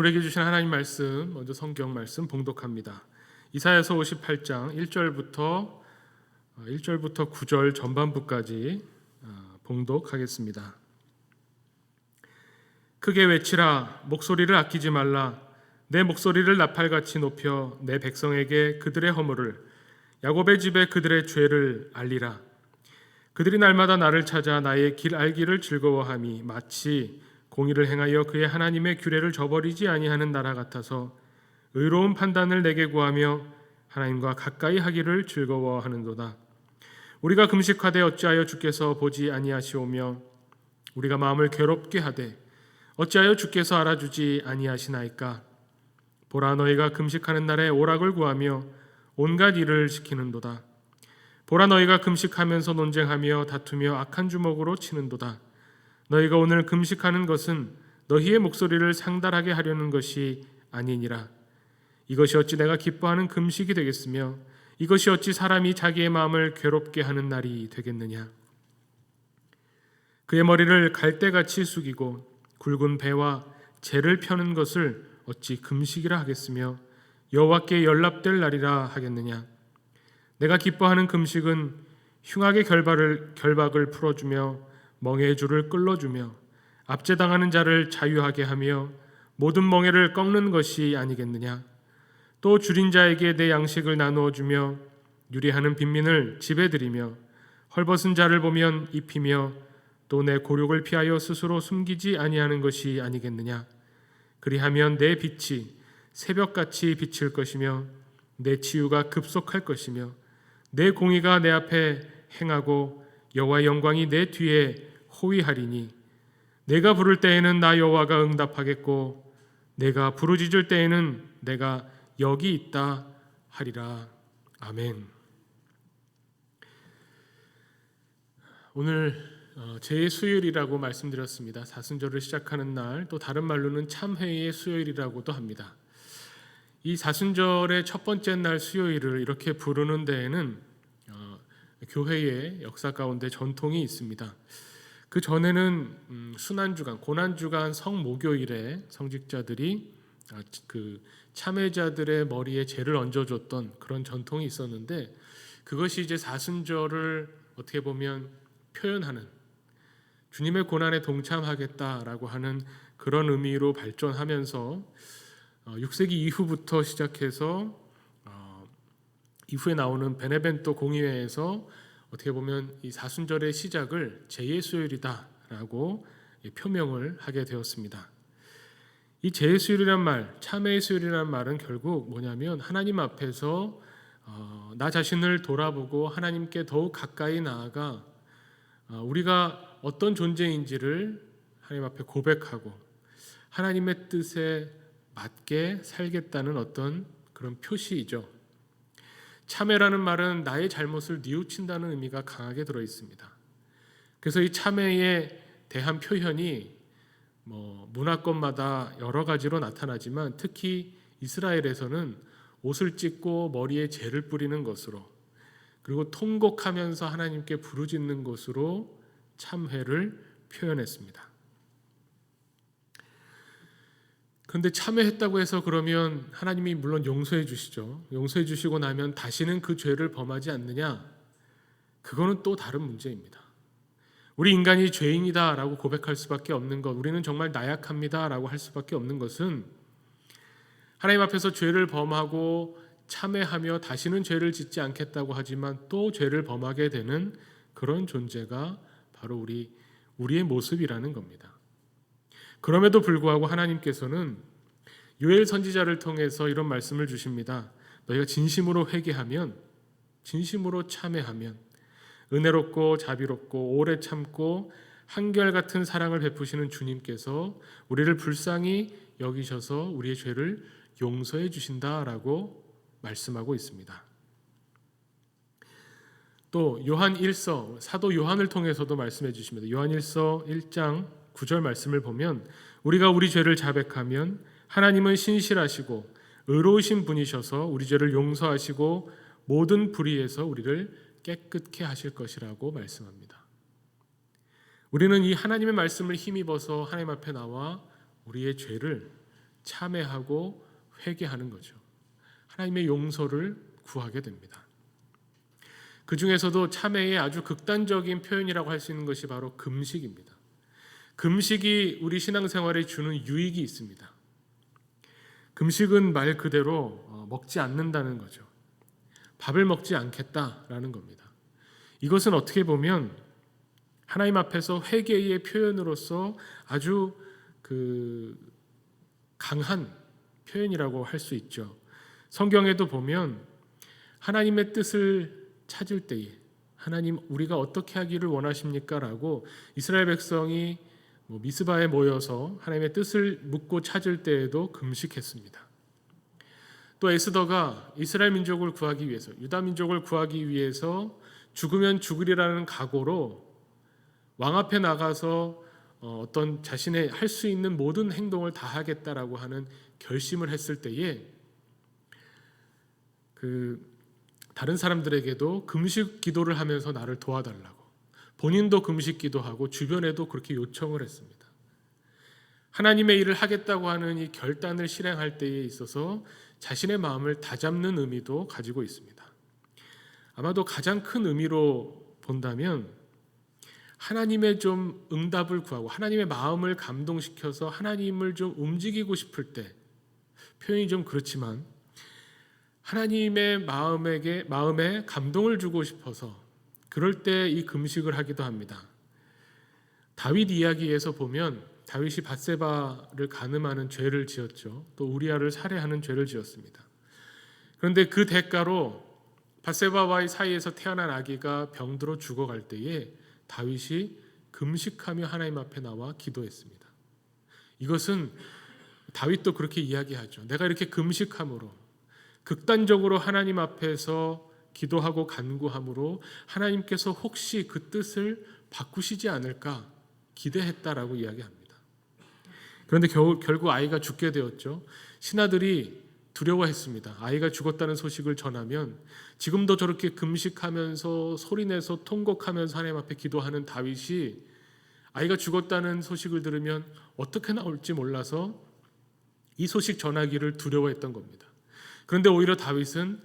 우리에게 주신 하나님 말씀 먼저 성경 말씀 봉독합니다. 이사야서 58장 1절부터 1절부터 9절 전반부까지 어, 봉독하겠습니다. 크게 외치라 목소리를 아끼지 말라 내 목소리를 나팔같이 높여 내 백성에게 그들의 허물을 야곱의 집에 그들의 죄를 알리라 그들이 날마다 나를 찾아 나의 길 알기를 즐거워함이 마치 공의를 행하여 그의 하나님의 규례를 저버리지 아니하는 나라 같아서 의로운 판단을 내게 구하며 하나님과 가까이 하기를 즐거워하는도다. 우리가 금식하되 어찌하여 주께서 보지 아니하시오며 우리가 마음을 괴롭게 하되 어찌하여 주께서 알아주지 아니하시나이까 보라 너희가 금식하는 날에 오락을 구하며 온갖 일을 시키는도다. 보라 너희가 금식하면서 논쟁하며 다투며 악한 주먹으로 치는도다. 너희가 오늘 금식하는 것은 너희의 목소리를 상달하게 하려는 것이 아니니라. 이것이 어찌 내가 기뻐하는 금식이 되겠으며 이것이 어찌 사람이 자기의 마음을 괴롭게 하는 날이 되겠느냐. 그의 머리를 갈대같이 숙이고 굵은 배와 재를 펴는 것을 어찌 금식이라 하겠으며 여호와께 연락될 날이라 하겠느냐. 내가 기뻐하는 금식은 흉악의 결박을 결박을 풀어주며 멍해의 줄을 끌어주며 압제당하는 자를 자유하게 하며 모든 멍해를 꺾는 것이 아니겠느냐. 또 줄인 자에게 내 양식을 나누어 주며 유리하는 빈민을 집에 들이며 헐벗은 자를 보면 입히며 또 내 고력을 피하여 스스로 숨기지 아니하는 것이 아니겠느냐. 그리하면 내 빛이 새벽같이 비칠 것이며 내 치유가 급속할 것이며 내 공의가 내 앞에 행하고 여호와의 영광이 내 뒤에 호위하리니 내가 부를 때에는 나 여호와가 응답하겠고 내가 부르짖을 때에는 내가 여기 있다 하리라 아멘. 오늘 어, 제 수요일이라고 말씀드렸습니다. 사순절을 시작하는 날, 또 다른 말로는 참회의 수요일이라고도 합니다. 이 사순절의 첫 번째 날 수요일을 이렇게 부르는 데에는 어, 교회의 역사 가운데 전통이 있습니다. 그 전에는 음, 순환 주간, 고난 주간 성목요일에 성직자들이 아, 그 참회자들의 머리에 재를 얹어줬던 그런 전통이 있었는데 그것이 이제 사순절을 어떻게 보면 표현하는 주님의 고난에 동참하겠다라고 하는 그런 의미로 발전하면서 6세기 이후부터 시작해서 어, 이후에 나오는 베네벤토 공의회에서 어떻게 보면 이 사순절의 시작을 제예 수요일이다라고 표명을 하게 되었습니다. 이 제예 수요일이란 말, 참회의 수요일이란 말은 결국 뭐냐면 하나님 앞에서 어, 나 자신을 돌아보고 하나님께 더욱 가까이 나아가 어, 우리가 어떤 존재인지를 하나님 앞에 고백하고 하나님의 뜻에 맞게 살겠다는 어떤 그런 표시이죠. 참회라는 말은 나의 잘못을 뉘우친다는 의미가 강하게 들어 있습니다. 그래서 이 참회에 대한 표현이 뭐 문화권마다 여러 가지로 나타나지만 특히 이스라엘에서는 옷을 찢고 머리에 재를 뿌리는 것으로 그리고 통곡하면서 하나님께 부르짖는 것으로 참회를 표현했습니다. 그런데 참회했다고 해서 그러면 하나님이 물론 용서해 주시죠. 용서해 주시고 나면 다시는 그 죄를 범하지 않느냐? 그거는 또 다른 문제입니다. 우리 인간이 죄인이다라고 고백할 수밖에 없는 것, 우리는 정말 나약합니다라고 할 수밖에 없는 것은 하나님 앞에서 죄를 범하고 참회하며 다시는 죄를 짓지 않겠다고 하지만 또 죄를 범하게 되는 그런 존재가 바로 우리 우리의 모습이라는 겁니다. 그럼에도 불구하고 하나님께서는 요엘 선지자를 통해서 이런 말씀을 주십니다. 너희가 진심으로 회개하면 진심으로 참회하면 은혜롭고 자비롭고 오래 참고 한결같은 사랑을 베푸시는 주님께서 우리를 불쌍히 여기셔서 우리의 죄를 용서해 주신다라고 말씀하고 있습니다. 또 요한 1서 사도 요한을 통해서도 말씀해 주십니다. 요한 1서 1장 9절 말씀을 보면 우리가 우리 죄를 자백하면 하나님은 신실하시고 의로우신 분이셔서 우리 죄를 용서하시고 모든 불의에서 우리를 깨끗게 하실 것이라고 말씀합니다. 우리는 이 하나님의 말씀을 힘입어서 하나님 앞에 나와 우리의 죄를 참회하고 회개하는 거죠. 하나님의 용서를 구하게 됩니다. 그 중에서도 참회의 아주 극단적인 표현이라고 할 수 있는 것이 바로 금식입니다. 금식이 우리 신앙생활에 주는 유익이 있습니다. 금식은 말 그대로 어, 먹지 않는다는 거죠. 밥을 먹지 않겠다라는 겁니다. 이것은 어떻게 보면 하나님 앞에서 회개의 표현으로서 아주 그 강한 표현이라고 할 수 있죠. 성경에도 보면 하나님의 뜻을 찾을 때에 하나님 우리가 어떻게 하기를 원하십니까라고 이스라엘 백성이 뭐 미스바에 모여서 하나님의 뜻을 묻고 찾을 때에도 금식했습니다. 또 에스더가 이스라엘 민족을 구하기 위해서 유다 민족을 구하기 위해서 죽으면 죽으리라는 각오로 왕 앞에 나가서 어, 어떤 자신의 할 수 있는 모든 행동을 다 하겠다라고 하는 결심을 했을 때에 그 다른 사람들에게도 금식 기도를 하면서 나를 도와달라고 본인도 금식 기도 하고 주변에도 그렇게 요청을 했습니다. 하나님의 일을 하겠다고 하는 이 결단을 실행할 때에 있어서 자신의 마음을 다잡는 의미도 가지고 있습니다. 아마도 가장 큰 의미로 본다면 하나님의 좀 응답을 구하고 하나님의 마음을 감동시켜서 하나님을 좀 움직이고 싶을 때 표현이 좀 그렇지만 하나님의 마음에게 마음에 감동을 주고 싶어서 그럴 때 이 금식을 하기도 합니다. 다윗 이야기에서 보면 다윗이 바세바를 가늠하는 죄를 지었죠. 또 우리아를 살해하는 죄를 지었습니다. 그런데 그 대가로 바세바와의 사이에서 태어난 아기가 병들어 죽어갈 때에 다윗이 금식하며 하나님 앞에 나와 기도했습니다. 이것은 다윗도 그렇게 이야기하죠. 내가 이렇게 금식함으로 극단적으로 하나님 앞에서 기도하고 간구함으로 하나님께서 혹시 그 뜻을 바꾸시지 않을까 기대했다라고 이야기합니다. 그런데 겨우, 결국 아이가 죽게 되었죠. 신하들이 두려워했습니다. 아이가 죽었다는 소식을 전하면 지금도 저렇게 금식하면서 소리내서 통곡하면서 하나님 앞에 기도하는 다윗이 아이가 죽었다는 소식을 들으면 어떻게 나올지 몰라서 이 소식 전하기를 두려워했던 겁니다. 그런데 오히려 다윗은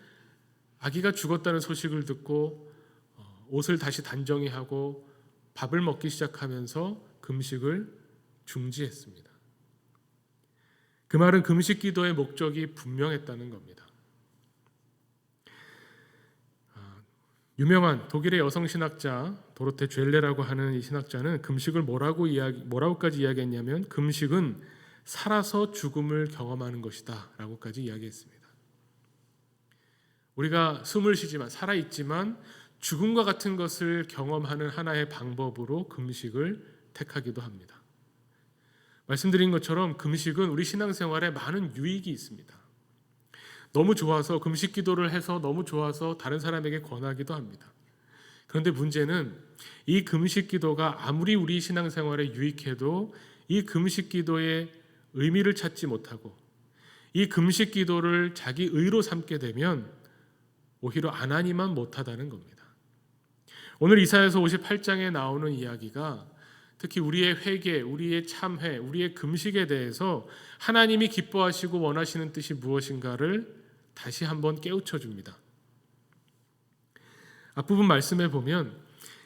아기가 죽었다는 소식을 듣고 어, 옷을 다시 단정히 하고 밥을 먹기 시작하면서 금식을 중지했습니다. 그 말은 금식 기도의 목적이 분명했다는 겁니다. 아, 유명한 독일의 여성 신학자 도로테 죘레라고 하는 이 신학자는 금식을 뭐라고 이야기 뭐라고까지 이야기했냐면 금식은 살아서 죽음을 경험하는 것이다라고까지 이야기했습니다. 우리가 숨을 쉬지만 살아 있지만 죽음과 같은 것을 경험하는 하나의 방법으로 금식을 택하기도 합니다. 말씀드린 것처럼 금식은 우리 신앙생활에 많은 유익이 있습니다. 너무 좋아서 금식 기도를 해서 너무 좋아서 다른 사람에게 권하기도 합니다. 그런데 문제는 이 금식 기도가 아무리 우리 신앙생활에 유익해도 이 금식 기도의 의미를 찾지 못하고 이 금식 기도를 자기 의로 삼게 되면 오히려 안 하니만 못하다는 겁니다. 오늘 이사야서 58장에 나오는 이야기가 특히 우리의 회개, 우리의 참회, 우리의 금식에 대해서 하나님이 기뻐하시고 원하시는 뜻이 무엇인가를 다시 한번 깨우쳐 줍니다. 앞부분 말씀에 보면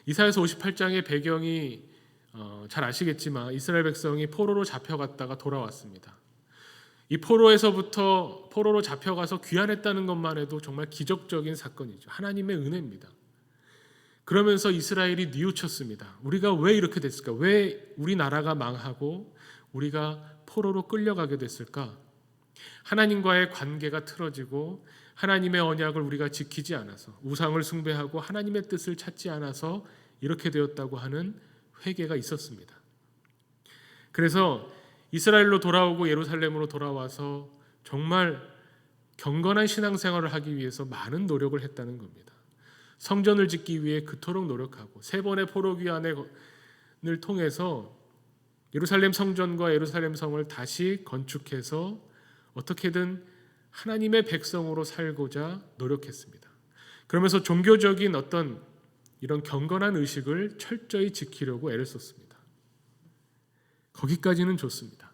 이사야서 58장의 배경이 어, 잘 아시겠지만 이스라엘 백성이 포로로 잡혀갔다가 돌아왔습니다. 이 포로에서부터 포로로 잡혀가서 귀환했다는 것만 해도 정말 기적적인 사건이죠. 하나님의 은혜입니다. 그러면서 이스라엘이 뉘우쳤습니다. 우리가 왜 이렇게 됐을까? 왜 우리나라가 망하고 우리가 포로로 끌려가게 됐을까? 하나님과의 관계가 틀어지고 하나님의 언약을 우리가 지키지 않아서 우상을 숭배하고 하나님의 뜻을 찾지 않아서 이렇게 되었다고 하는 회개가 있었습니다. 그래서 이스라엘로 돌아오고 예루살렘으로 돌아와서 정말 경건한 신앙생활을 하기 위해서 많은 노력을 했다는 겁니다. 성전을 짓기 위해 그토록 노력하고 세 번의 포로 귀환을 통해서 예루살렘 성전과 예루살렘 성을 다시 건축해서 어떻게든 하나님의 백성으로 살고자 노력했습니다. 그러면서 종교적인 어떤 이런 경건한 의식을 철저히 지키려고 애를 썼습니다. 거기까지는 좋습니다.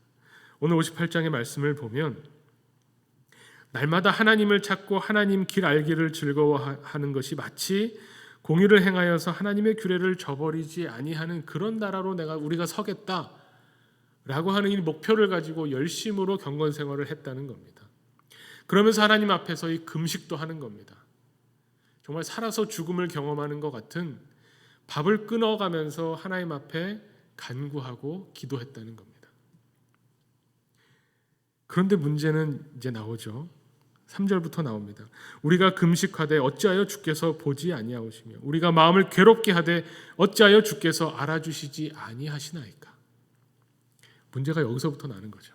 오늘 58장의 말씀을 보면 날마다 하나님을 찾고 하나님 길 알기를 즐거워하는 것이 마치 공의를 행하여서 하나님의 규례를 저버리지 아니하는 그런 나라로 내가 우리가 서겠다 라고 하는 이 목표를 가지고 열심으로 경건 생활을 했다는 겁니다. 그러면서 하나님 앞에서 이 금식도 하는 겁니다. 정말 살아서 죽음을 경험하는 것 같은 밥을 끊어가면서 하나님 앞에 간구하고 기도했다는 겁니다. 그런데 문제는 이제 나오죠. 3절부터 나옵니다. 우리가 금식하되 어찌하여 주께서 보지 아니하시며 우리가 마음을 괴롭게 하되 어찌하여 주께서 알아주시지 아니하시나이까. 문제가 여기서부터 나는 거죠.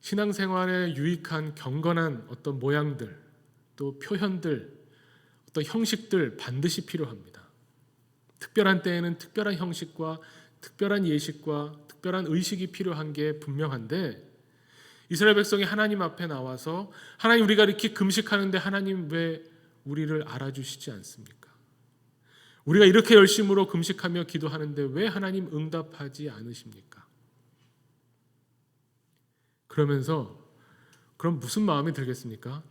신앙생활에 유익한 경건한 어떤 모양들 또 표현들 어떤 형식들 반드시 필요합니다. 특별한 때에는 특별한 형식과 특별한 예식과 특별한 의식이 필요한 게 분명한데 이스라엘 백성이 하나님 앞에 나와서 하나님 우리가 이렇게 금식하는데 하나님 왜 우리를 알아주시지 않습니까? 우리가 이렇게 열심으로 금식하며 기도하는데 왜 하나님 응답하지 않으십니까? 그러면서 그럼 무슨 마음이 들겠습니까?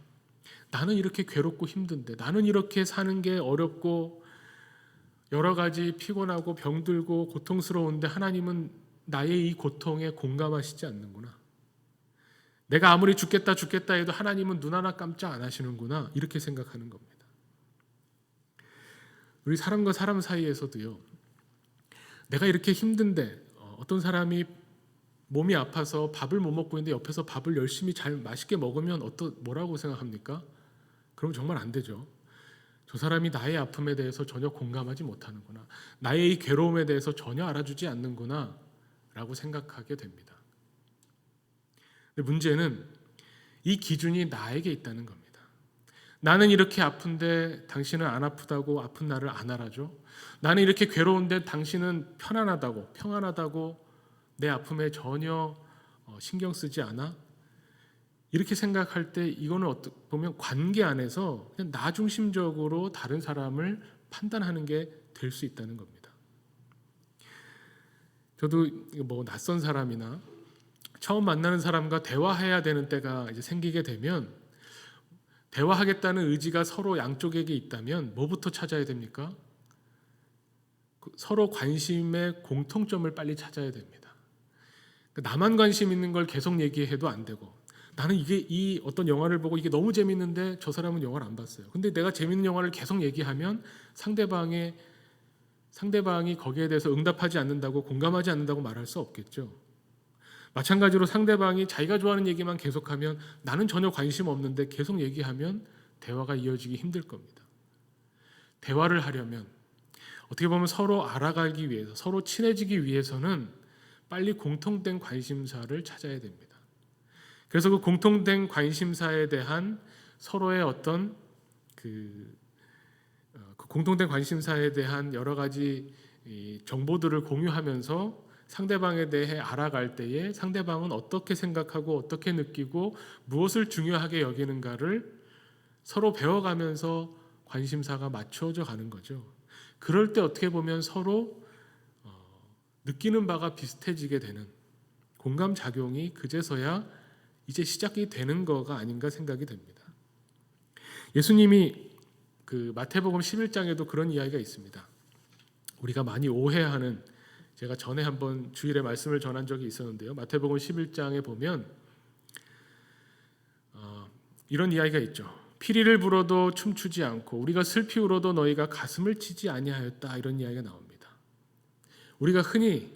나는 이렇게 괴롭고 힘든데 나는 이렇게 사는 게 어렵고 여러 가지 피곤하고 병들고 고통스러운데 하나님은 나의 이 고통에 공감하시지 않는구나. 내가 아무리 죽겠다 죽겠다 해도 하나님은 눈 하나 깜짝 안 하시는구나 이렇게 생각하는 겁니다. 우리 사람과 사람 사이에서도요. 내가 이렇게 힘든데 어, 어떤 사람이 몸이 아파서 밥을 못 먹고 있는데 옆에서 밥을 열심히 잘 맛있게 먹으면 어떠 뭐라고 생각합니까? 그럼 정말 안 되죠. 저 사람이 나의 아픔에 대해서 전혀 공감하지 못하는구나. 나의 이 괴로움에 대해서 전혀 알아주지 않는구나 라고 생각하게 됩니다. 근데 문제는 이 기준이 나에게 있다는 겁니다. 나는 이렇게 아픈데 당신은 안 아프다고 아픈 나를 안 알아줘. 나는 이렇게 괴로운데 당신은 편안하다고 평안하다고 내 아픔에 전혀 어, 신경 쓰지 않아. 이렇게 생각할 때 이거는 어떻게 보면 관계 안에서 그냥 나 중심적으로 다른 사람을 판단하는 게 될 수 있다는 겁니다. 저도 뭐 낯선 사람이나 처음 만나는 사람과 대화해야 되는 때가 이제 생기게 되면 대화하겠다는 의지가 서로 양쪽에게 있다면 뭐부터 찾아야 됩니까? 그 서로 관심의 공통점을 빨리 찾아야 됩니다. 나만 관심 있는 걸 계속 얘기해도 안 되고 나는 이게 이 어떤 영화를 보고 이게 너무 재밌는데 저 사람은 영화를 안 봤어요. 근데 내가 재밌는 영화를 계속 얘기하면 상대방의 상대방이 거기에 대해서 응답하지 않는다고 공감하지 않는다고 말할 수 없겠죠. 마찬가지로 상대방이 자기가 좋아하는 얘기만 계속하면 나는 전혀 관심 없는데 계속 얘기하면 대화가 이어지기 힘들 겁니다. 대화를 하려면 어떻게 보면 서로 알아가기 위해서 서로 친해지기 위해서는 빨리 공통된 관심사를 찾아야 됩니다. 그래서 그 공통된 관심사에 대한 서로의 어떤 그, 어, 그 공통된 관심사에 대한 여러 가지 정보들을 공유하면서 상대방에 대해 알아갈 때에 상대방은 어떻게 생각하고 어떻게 느끼고 무엇을 중요하게 여기는가를 서로 배워가면서 관심사가 맞춰져 가는 거죠. 그럴 때 어떻게 보면 서로 어, 느끼는 바가 비슷해지게 되는 공감 작용이 그제서야 이제 시작이 되는 거가 아닌가 생각이 됩니다. 예수님이 그 마태복음 11장에도 그런 이야기가 있습니다. 우리가 많이 오해하는 제가 전에 한번 주일에 말씀을 전한 적이 있었는데요. 마태복음 11장에 보면 어, 이런 이야기가 있죠. 피리를 불어도 춤추지 않고 우리가 슬피 울어도 너희가 가슴을 치지 아니하였다 이런 이야기가 나옵니다. 우리가 흔히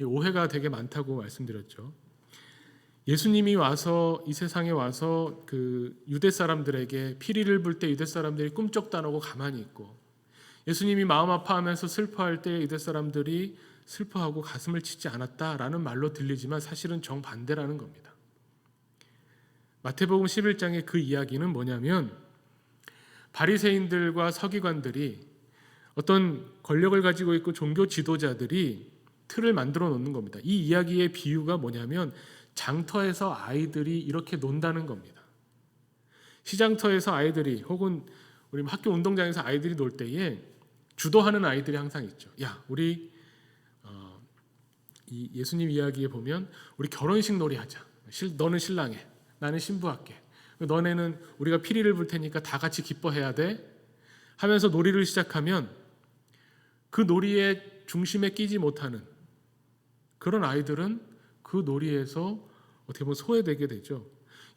오해가 되게 많다고 말씀드렸죠. 예수님이 와서 이 세상에 와서 그 유대 사람들에게 피리를 불 때 유대 사람들이 꿈쩍도 안 하고 가만히 있고 예수님이 마음 아파하면서 슬퍼할 때 유대 사람들이 슬퍼하고 가슴을 치지 않았다라는 말로 들리지만 사실은 정반대라는 겁니다. 마태복음 11장의 그 이야기는 뭐냐면 바리새인들과 서기관들이 어떤 권력을 가지고 있고 종교 지도자들이 틀을 만들어 놓는 겁니다. 이 이야기의 비유가 뭐냐면 장터에서 아이들이 이렇게 논다는 겁니다. 시장터에서 아이들이 혹은 우리 학교 운동장에서 아이들이 놀 때에 주도하는 아이들이 항상 있죠. 야, 우리 이 예수님 이야기에 보면 우리 결혼식 놀이 하자. 실, 너는 신랑해. 나는 신부할게. 너네는 우리가 피리를 불 테니까 다 같이 기뻐해야 돼. 하면서 놀이를 시작하면 그 놀이의 중심에 끼지 못하는 그런 아이들은 그 놀이에서 어떻게 보면 소외되게 되죠.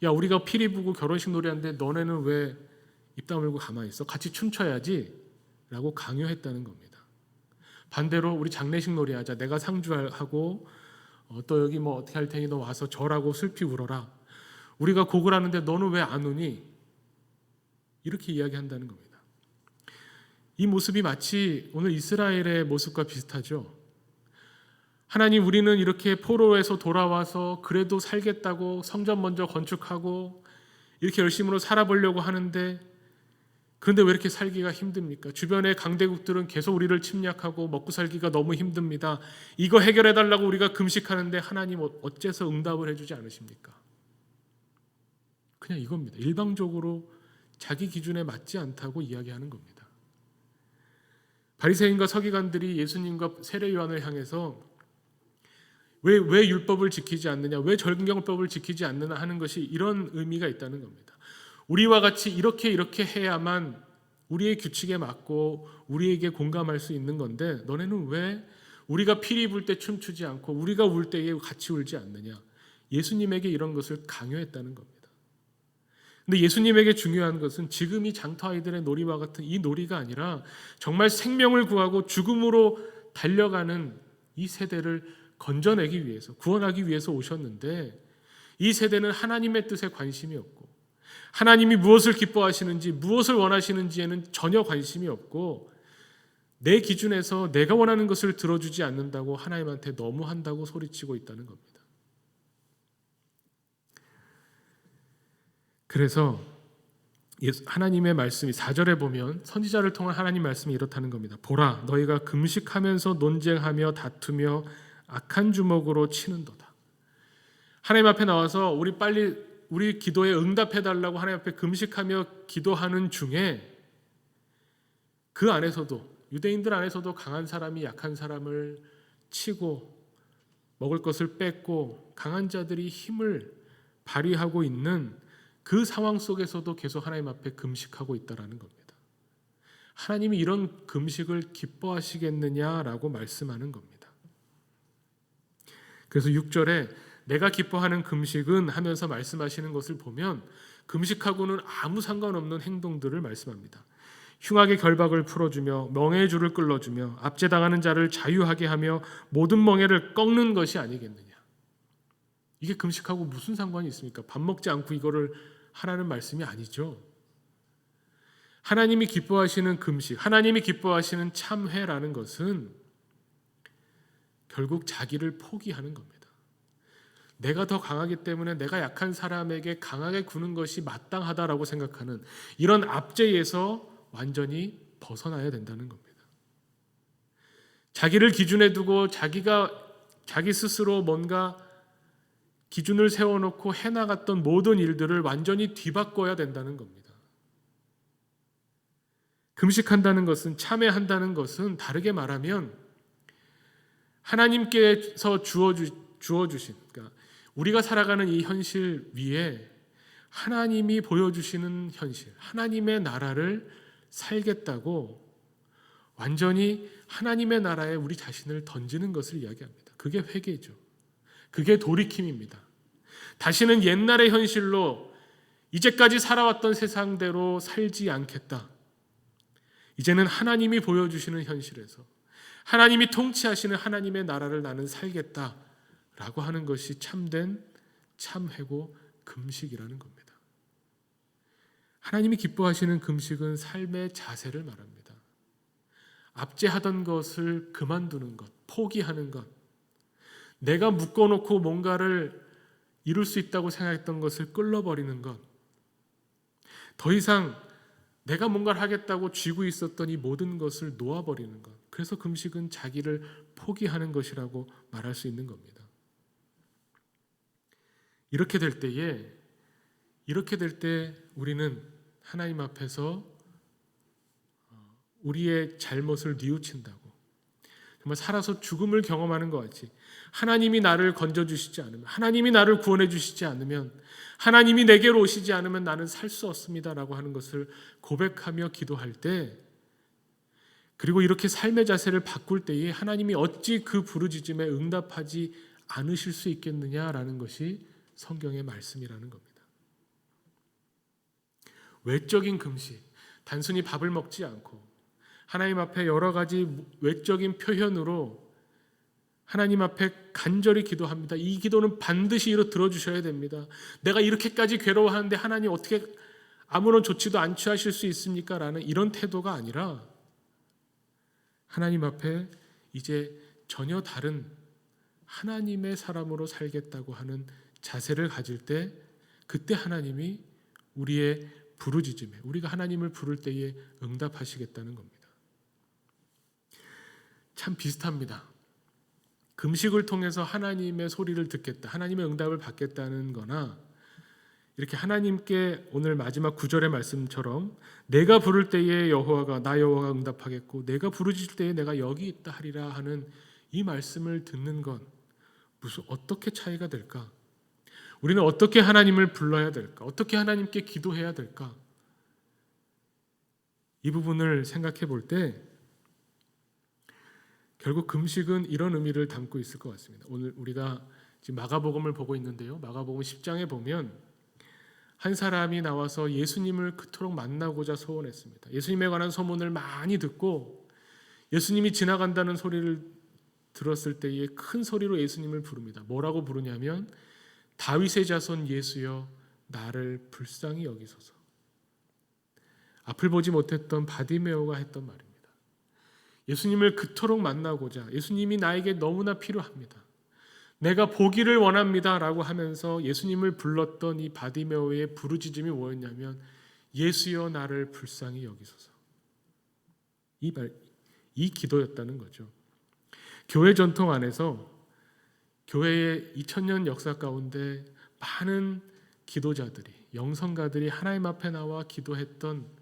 야, 우리가 피리 부고 결혼식 놀이하는데 너네는 왜 입 다물고 가만히 있어? 같이 춤춰야지. 라고 강요했다는 겁니다. 반대로 우리 장례식 놀이 하자. 내가 상주하고 어, 또 여기 뭐 어떻게 할 테니 너 와서 절하고 슬피 울어라. 우리가 곡을 하는데 너는 왜안 우니? 이렇게 이야기한다는 겁니다. 이 모습이 마치 오늘 이스라엘의 모습과 비슷하죠. 하나님 우리는 이렇게 포로에서 돌아와서 그래도 살겠다고 성전 먼저 건축하고 이렇게 열심으로 살아보려고 하는데 그런데 왜 이렇게 살기가 힘듭니까? 주변의 강대국들은 계속 우리를 침략하고 먹고 살기가 너무 힘듭니다. 이거 해결해 달라고 우리가 금식하는데 하나님 어째서 응답을 해주지 않으십니까? 그냥 이겁니다. 일방적으로 자기 기준에 맞지 않다고 이야기하는 겁니다. 바리새인과 서기관들이 예수님과 세례 요한을 향해서 왜, 왜 율법을 지키지 않느냐, 왜 절경법을 지키지 않느냐 하는 것이 이런 의미가 있다는 겁니다. 우리와 같이 이렇게 이렇게 해야만 우리의 규칙에 맞고 우리에게 공감할 수 있는 건데 너네는 왜 우리가 피리 불 때 춤추지 않고 우리가 울 때에 같이 울지 않느냐? 예수님에게 이런 것을 강요했다는 겁니다. 근데 예수님에게 중요한 것은 지금 이 장터 아이들의 놀이와 같은 이 놀이가 아니라 정말 생명을 구하고 죽음으로 달려가는 이 세대를 건져내기 위해서 구원하기 위해서 오셨는데 이 세대는 하나님의 뜻에 관심이 없고 하나님이 무엇을 기뻐하시는지 무엇을 원하시는지에는 전혀 관심이 없고 내 기준에서 내가 원하는 것을 들어주지 않는다고 하나님한테 너무 한다고 소리치고 있다는 겁니다. 그래서 하나님의 말씀이 4절에 보면 선지자를 통한 하나님 말씀이 이렇다는 겁니다. 보라 너희가 금식하면서 논쟁하며 다투며 악한 주먹으로 치는도다. 하나님 앞에 나와서 우리 빨리 우리 기도에 응답해 달라고 하나님 앞에 금식하며 기도하는 중에 그 안에서도 유대인들 안에서도 강한 사람이 약한 사람을 치고 먹을 것을 뺏고 강한 자들이 힘을 발휘하고 있는 그 상황 속에서도 계속 하나님 앞에 금식하고 있다라는 겁니다. 하나님이 이런 금식을 기뻐하시겠느냐라고 말씀하는 겁니다. 그래서 6절에 내가 기뻐하는 금식은 하면서 말씀하시는 것을 보면 금식하고는 아무 상관없는 행동들을 말씀합니다. 흉악의 결박을 풀어주며 멍해의 줄을 끌어주며 압제당하는 자를 자유하게 하며 모든 멍해를 꺾는 것이 아니겠느냐. 이게 금식하고 무슨 상관이 있습니까? 밥 먹지 않고 이거를 하라는 말씀이 아니죠. 하나님이 기뻐하시는 금식, 하나님이 기뻐하시는 참회라는 것은 결국 자기를 포기하는 겁니다. 내가 더 강하기 때문에 내가 약한 사람에게 강하게 구는 것이 마땅하다라고 생각하는 이런 압제에서 완전히 벗어나야 된다는 겁니다. 자기를 기준에 두고 자기가 자기 스스로 뭔가 기준을 세워놓고 해나갔던 모든 일들을 완전히 뒤바꿔야 된다는 겁니다. 금식한다는 것은 참회한다는 것은 다르게 말하면 하나님께서 주어주, 주어주신 그러니까 우리가 살아가는 이 현실 위에 하나님이 보여주시는 현실, 하나님의 나라를 살겠다고 완전히 하나님의 나라에 우리 자신을 던지는 것을 이야기합니다. 그게 회개죠. 그게 돌이킴입니다. 다시는 옛날의 현실로 이제까지 살아왔던 세상대로 살지 않겠다. 이제는 하나님이 보여주시는 현실에서 하나님이 통치하시는 하나님의 나라를 나는 살겠다라고 하는 것이 참된 참회고 금식이라는 겁니다. 하나님이 기뻐하시는 금식은 삶의 자세를 말합니다. 압제하던 것을 그만두는 것, 포기하는 것, 내가 묶어놓고 뭔가를 이룰 수 있다고 생각했던 것을 끌어버리는 것, 더 이상 내가 뭔가를 하겠다고 쥐고 있었던 이 모든 것을 놓아버리는 것. 그래서 금식은 자기를 포기하는 것이라고 말할 수 있는 겁니다. 이렇게 될 때에, 이렇게 될 때 우리는 하나님 앞에서 어, 우리의 잘못을 뉘우친다고 정말 살아서 죽음을 경험하는 것 같이 하나님이 나를 건져 주시지 않으면 하나님이 나를 구원해 주시지 않으면 하나님이 내게로 오시지 않으면 나는 살 수 없습니다 라고 하는 것을 고백하며 기도할 때 그리고 이렇게 삶의 자세를 바꿀 때에 하나님이 어찌 그 부르짖음에 응답하지 않으실 수 있겠느냐라는 것이 성경의 말씀이라는 겁니다. 외적인 금식, 단순히 밥을 먹지 않고 하나님 앞에 여러 가지 외적인 표현으로 하나님 앞에 간절히 기도합니다. 이 기도는 반드시 이로 들어주셔야 됩니다. 내가 이렇게까지 괴로워하는데 하나님 어떻게 아무런 조치도 안 취하실 수 있습니까? 라는 이런 태도가 아니라 하나님 앞에 이제 전혀 다른 하나님의 사람으로 살겠다고 하는 자세를 가질 때 그때 하나님이 우리의 부르짖음에 우리가 하나님을 부를 때에 응답하시겠다는 겁니다. 참 비슷합니다. 금식을 통해서 하나님의 소리를 듣겠다. 하나님의 응답을 받겠다는 거나 이렇게 하나님께 오늘 마지막 구절의 말씀처럼 내가 부를 때에 여호와가 나 여호와가 응답하겠고 내가 부르짖을 때에 내가 여기 있다 하리라 하는 이 말씀을 듣는 건 무슨 어떻게 차이가 될까? 우리는 어떻게 하나님을 불러야 될까? 어떻게 하나님께 기도해야 될까? 이 부분을 생각해 볼 때 결국 금식은 이런 의미를 담고 있을 것 같습니다. 오늘 우리가 지금 마가복음을 보고 있는데요. 마가복음 10장에 보면 한 사람이 나와서 예수님을 그토록 만나고자 소원했습니다. 예수님에 관한 소문을 많이 듣고 예수님이 지나간다는 소리를 들었을 때에 큰 소리로 예수님을 부릅니다. 뭐라고 부르냐면 다윗의 자손 예수여 나를 불쌍히 여기소서. 앞을 보지 못했던 바디메오가 했던 말입니다. 예수님을 그토록 만나고자 예수님이 나에게 너무나 필요합니다. 내가 보기를 원합니다라고 하면서 예수님을 불렀던 이 바디메오의 부르짖음이 뭐였냐면 예수여 나를 불쌍히 여기소서. 이, 말, 이 기도였다는 거죠. 교회 전통 안에서 교회의 2000년 역사 가운데 많은 기도자들이 영성가들이 하나님 앞에 나와 기도했던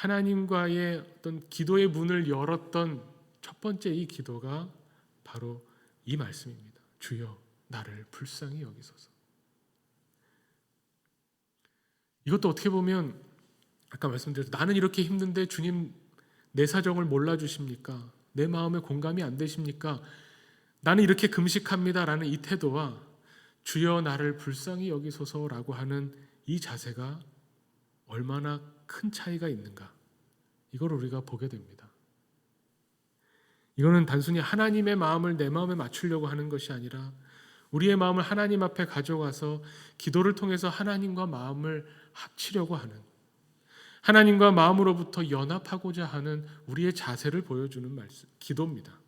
하나님과의 어떤 기도의 문을 열었던 첫 번째 이 기도가 바로 이 말씀입니다. 주여 나를 불쌍히 여기소서. 이것도 어떻게 보면 아까 말씀드렸 나는 이렇게 힘든데 주님 내 사정을 몰라 주십니까? 내 마음에 공감이 안 되십니까? 나는 이렇게 금식합니다라는 이 태도와 주여 나를 불쌍히 여기소서라고 하는 이 자세가 얼마나 큰 차이가 있는가? 이걸 우리가 보게 됩니다. 이거는 단순히 하나님의 마음을 내 마음에 맞추려고 하는 것이 아니라 우리의 마음을 하나님 앞에 가져가서 기도를 통해서 하나님과 마음을 합치려고 하는 하나님과 마음으로부터 연합하고자 하는 우리의 자세를 보여주는 말씀, 기도입니다.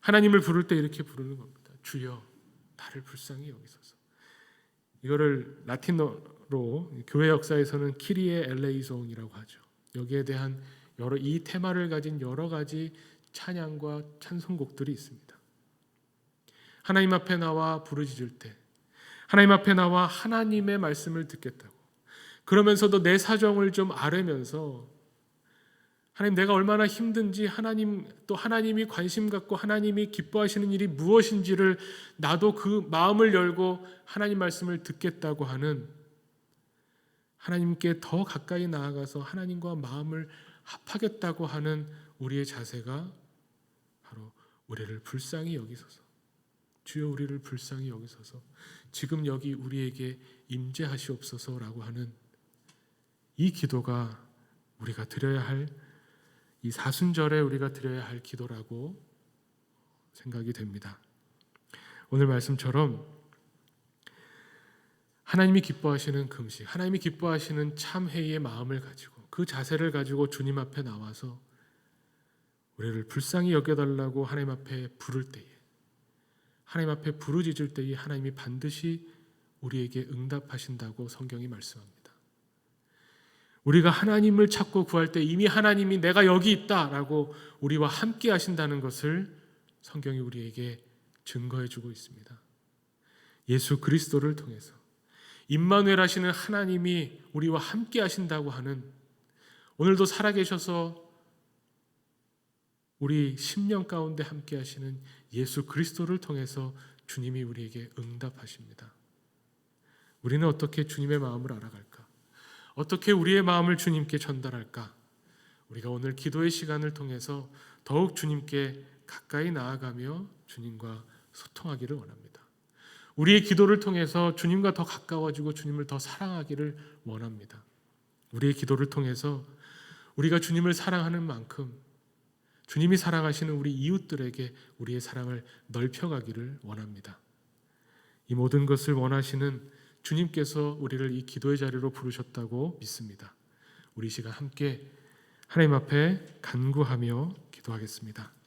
하나님을 부를 때 이렇게 부르는 겁니다. 주여, 나를 불쌍히 여기소서. 이거를 라틴어 로 교회 역사에서는 키리에 엘레이송이라고 하죠. 여기에 대한 여러 이 테마를 가진 여러 가지 찬양과 찬송곡들이 있습니다. 하나님 앞에 나와 부르짖을 때 하나님 앞에 나와 하나님의 말씀을 듣겠다고 그러면서도 내 사정을 좀 아뢰면서 하나님 내가 얼마나 힘든지 하나님 또 하나님이 관심 갖고 하나님이 기뻐하시는 일이 무엇인지를 나도 그 마음을 열고 하나님 말씀을 듣겠다고 하는 하나님께 더 가까이 나아가서 하나님과 마음을 합하겠다고 하는 우리의 자세가 바로 우리를 불쌍히 여기소서. 주여 우리를 불쌍히 여기소서. 지금 여기 우리에게 임재하시옵소서라고 하는 이 기도가 우리가 드려야 할 이 사순절에 우리가 드려야 할 기도라고 생각이 됩니다. 오늘 말씀처럼 하나님이 기뻐하시는 금식, 하나님이 기뻐하시는 참회의 마음을 가지고 그 자세를 가지고 주님 앞에 나와서 우리를 불쌍히 여겨달라고 하나님 앞에 부를 때에 하나님 앞에 부르짖을 때에 하나님이 반드시 우리에게 응답하신다고 성경이 말씀합니다. 우리가 하나님을 찾고 구할 때 이미 하나님이 내가 여기 있다라고 우리와 함께 하신다는 것을 성경이 우리에게 증거해 주고 있습니다. 예수 그리스도를 통해서 임마누엘 하시는 하나님이 우리와 함께 하신다고 하는 오늘도 살아계셔서 우리 심령 가운데 함께 하시는 예수 그리스도를 통해서 주님이 우리에게 응답하십니다. 우리는 어떻게 주님의 마음을 알아갈까? 어떻게 우리의 마음을 주님께 전달할까? 우리가 오늘 기도의 시간을 통해서 더욱 주님께 가까이 나아가며 주님과 소통하기를 원합니다. 우리의 기도를 통해서 주님과 더 가까워지고 주님을 더 사랑하기를 원합니다. 우리의 기도를 통해서 우리가 주님을 사랑하는 만큼 주님이 사랑하시는 우리 이웃들에게 우리의 사랑을 넓혀가기를 원합니다. 이 모든 것을 원하시는 주님께서 우리를 이 기도의 자리로 부르셨다고 믿습니다. 우리 이 시간 함께 하나님 앞에 간구하며 기도하겠습니다.